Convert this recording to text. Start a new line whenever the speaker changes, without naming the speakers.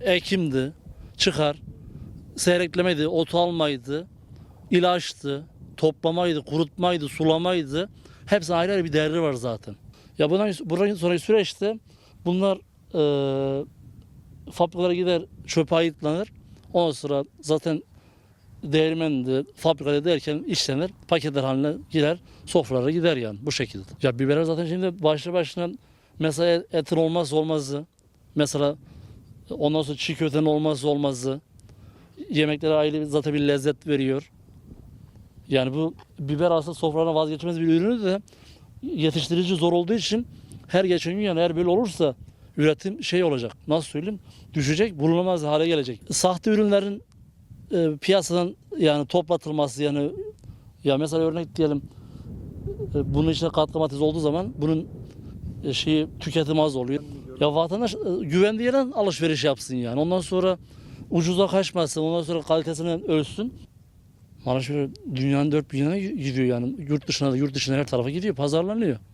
Ekimdi, çıkar, seyreklemeydi, ot almaydı, ilaçtı, toplamaydı, kurutmaydı, sulamaydı. Hepsi ayrı ayrı bir değeri var zaten. Ya bundan, buradan sonraki süreçte bunlar e, fabrikalara gider, çöpe ayıtlanır. Ondan sonra zaten değirmendi, fabrikada derken işlenir, paketler haline girer, sofralara gider yani bu şekilde. Ya biberler zaten şimdi başlı başına mesela etin olmazsa olmazı. Mesela ondan sonra çiğ köftenin olmazsa olmazı. Yemeklere ayrı zaten bir lezzet veriyor. Yani bu biber aslında sofradan vazgeçmez bir ürünü de yetiştirici zor olduğu için her geçen gün yani eğer böyle olursa üretim şey olacak. Nasıl söyleyeyim? Düşecek, bulunamaz hale gelecek. Sahte ürünlerin e, piyasadan yani toplatılması yani ya mesela örnek diyelim e, bunun içine katkı maddesi olduğu zaman bunun e, şeyi tüketimi az oluyor. Ya vatandaş e, güvendiği yerden alışveriş yapsın yani. Ondan sonra ucuza kaçmasın. Ondan sonra kalitesini ölsün. Maraş böyle dünyanın dört bir yanına gidiyor yani. Yurt dışına da yurt dışına her tarafa gidiyor. Pazarlanıyor.